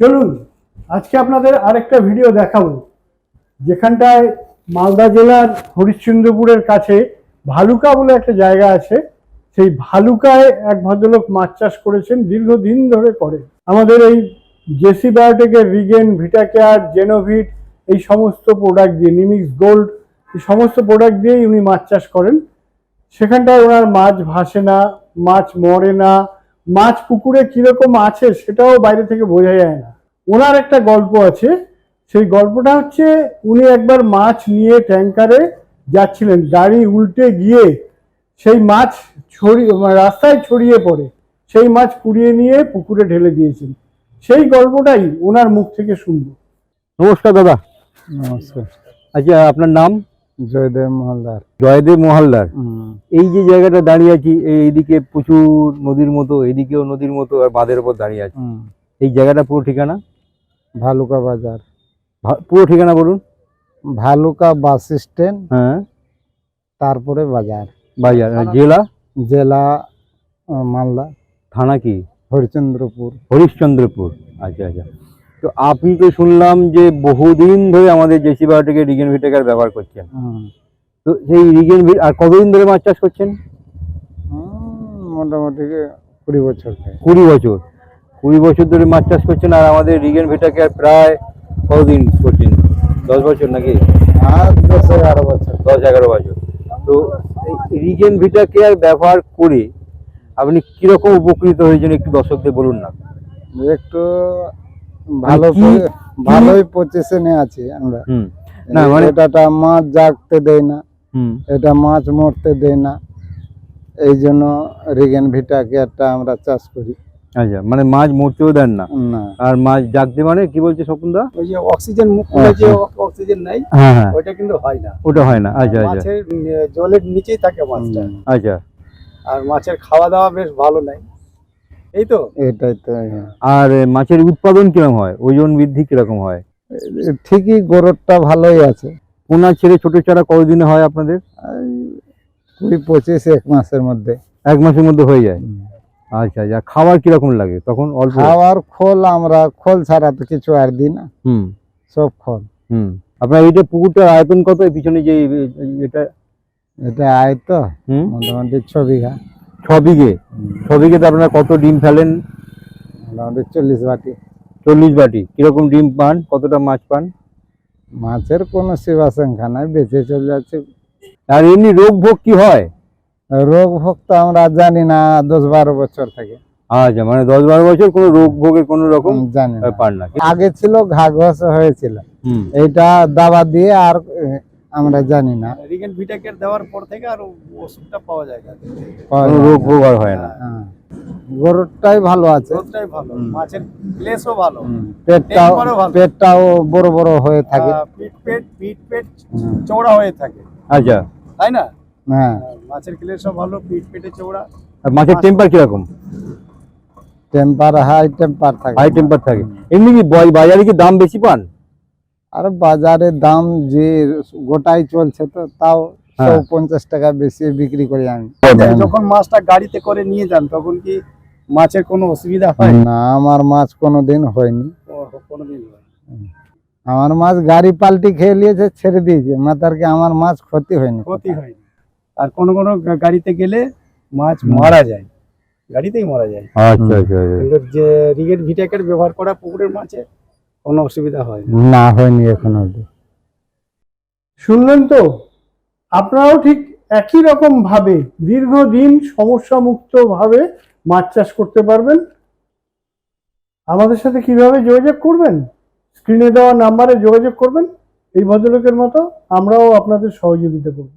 চলুন, আজকে আপনাদের আরেকটা ভিডিও দেখাবো। যেখানটায় মালদা জেলার হরিশ্চন্দ্রপুরের কাছে ভালুকা বলে একটা জায়গা আছে। সেই ভালুকায় এক ভদ্রলোক মাছ চাষ করেছেন, দীর্ঘদিন ধরে করে। আমাদের এই জেসি বায়োটেকের রিগেন, ভিটাকেয়ার, জেনোভিট, এই সমস্ত প্রোডাক্ট দিয়ে, নিমিক্স গোল্ড, এই সমস্ত প্রোডাক্ট দিয়েই উনি মাছ চাষ করেন। সেখানটায় ওনার মাছ ভাসে না, মাছ মরে না মাছ পুকুরে কীরকম আছে সেটাও বাইরে থেকে বোঝা যায় না। ওনার একটা গল্প আছে। সেই গল্পটা হচ্ছে উনি একবার মাছ নিয়ে ট্যাঙ্কারে যাচ্ছিলেন। গাড়ি উল্টে গিয়ে সেই মাছ ছড়িয়ে রাস্তায় ছড়িয়ে পড়ে। সেই মাছ কুড়িয়ে নিয়ে পুকুরে ঢেলে দিয়েছেন। সেই গল্পটাই ওনার মুখ থেকে শুনব। নমস্কার দাদা। নমস্কার। আচ্ছা আপনার নাম? জয়দেব মহলদার। জয়দেব মহালদার? এই যে জায়গাটা দাঁড়িয়ে আছি এইদিকে প্রচুর নদীর মতো এদিকেও নদীর মতো আর বাঁধের উপর দাঁড়িয়ে আছি। এই জায়গাটা পুরো ঠিকানা? ভালুকা বাজার। পুরো ঠিকানা বলুন। ভালুকা বাস স্ট্যান্ড হ্যাঁ। তারপরে বাজার। বাজার জেলা? জেলা মালদা। থানা কি? হরিচন্দ্রপুর হরিশ্চন্দ্রপুর। আচ্ছা আচ্ছা। তো আপনি তো শুনলাম যে বহুদিন ধরে আমাদের জেসি বায়োটেকের রিগেন ভিটেকার ব্যবহার করছেন। তো সেই রিগেন ভিট আর কতদিন ধরে মাছ চাষ করছেন? মোটামুটি কুড়ি বছর কুড়ি বছর। কুড়ি বছর ধরে মাছ চাষ করছেন আর আমাদের রিগেন ভিটাকে প্রায় কতদিন করছেন? দশ বছর নাকি? আর দশ এগারো বছর। দশ এগারো বছর। তো এই রিগেন ভিটা কেয়ার ব্যবহার করে আপনি কীরকম উপকৃত হয়েছেন একটু দর্শকদের বলুন না। একটু ভালো ভালোই পজিশনে আছি আমরা। হুম। না, মানে- এটাটা মাছ জাগতে দেয় না। এটা মাছ মরতে দেয় না। এই জন্য রিগেন ভিটা কেয়ারটা আমরা চাষ করি। আচ্ছা মানে মাছ মরতেও দেন না। না। আর মাছ জাগতে মানে কি বলছে স্বপনদা ওই যে অক্সিজেন মুখ খুলে যে অক্সিজেন নাই হ্যাঁ হ্যাঁ। ওইটা কিন্তু হয় না। ওটা হয় না। আচ্ছা আচ্ছা। মাছের জলের নিচেই থাকে মাছটা। আচ্ছা। আর মাছের খাওয়া দাওয়া বেশ ভালো নাই। এই তো? এটাই তো হ্যাঁ। আর মাছের উৎপাদন কীরকম হয়? ওজন বৃদ্ধি কীরকম হয়? ঠিকই গরুরটা ভালোই আছে। পোনা ছেড়ে ছোট চারা কতদিনে হয় আপনাদের? কুড়ি পঁচিশ এক মাসের মধ্যে। এক মাসের মধ্যে হয়ে যায়? আচ্ছা আচ্ছা। খাবার কীরকম লাগে? তখন অল্প? খাবার খোল আমরা খোল ছাড়া তো কিছু আর দিই না। হুম। সব খোল। হুম। আপনার এইটা পুকুরটার আয়তন কত? পিছনে যে এটা? এটা আয় তো হুম? মোটামুটি ছ বিঘা। বিঘে ছ বিঘেতে আপনারা কত ডিম ফেলেন? মোটামুটি চল্লিশ বাটি। চল্লিশ বাটি। কীরকম ডিম পান? কতটা মাছ পান? মাছের কোনো সেবা সংখ্যা নাই বেঁচে চলে যাচ্ছে। আর এমনি রোগ ভোগ কি হয়? রোগ ভোগ তো আমরা জানি না দশ বারো বছর থেকে। আচ্ছা মানে দশ বারো বছর কোনো রোগ ভোগের কোনো রকম জানি না। না। আগে ছিল ঘা ঘস হয়েছিল। এইটা দাবা দিয়ে আর আমরা জানি না। রিগেন ভিটাকের দেওয়ার পর থেকে আর ওষুধটা পাওয়া যায় না। রোগ। আর হয় না। হ্যাঁ। গরুরটাই ভালো আছে। রোদটাই ভালো। মাছের প্লেসও ভালো। পেটটাও ভালো। পেটটাও বড় বড় হয়ে থাকে। আহ, পেট পিঠ পেট হুম, চৌড়া হয়ে থাকে। আচ্ছা। তাই না? হ্যাঁ। মাছের ক্লেসও ভালো পিঠ পেটে চৌড়া আর মাছের টেম্পার কীরকম? টেম্পার হাই টেম্পার থাকে। হাই টেম্পার থাকে। এমনি কি বাই- বাজারে কি দাম বেশি পান? আর বাজারে দাম যে গোটাই চলছে তো তাও হ্যাঁ। পঞ্চাশ টাকা বেশি বিক্রি করি আমি। যখন মাছটা গাড়িতে করে নিয়ে যান তখন কি মাছের কোনো অসুবিধা হয়? না আমার মাছ কোনোদিন হয়নি। কোনোদিন হয় আমার মাছ গাড়ি পাল্টি খেয়ে নিয়েছে ছেড়ে দিয়েছে। মাতার কি আমার মাছ ক্ষতি হয়নি। ক্ষতি হয়নি। আর কোনো কোনো গাড়িতে গেলে মাছ মারা যায়। গাড়িতেই মারা যায়। আচ্ছা আচ্ছা আচ্ছা। যে রিগেট ভিটাকের ব্যবহার করা পুকুরের মাছে কোনো অসুবিধা হয় না। না হয়নি এখন অব্দি শুনলেন তো? আপনারাও ঠিক একই রকম ভাবে দীর্ঘদিন সমস্যা মুক্ত ভাবে মাছ চাষ করতে পারবেন। আমাদের সাথে কীভাবে যোগাযোগ করবেন? স্ক্রিনে দেওয়া নাম্বারে যোগাযোগ করবেন। এই ভদ্রলোকের মতো আমরাও আপনাদের সহযোগিতা করব।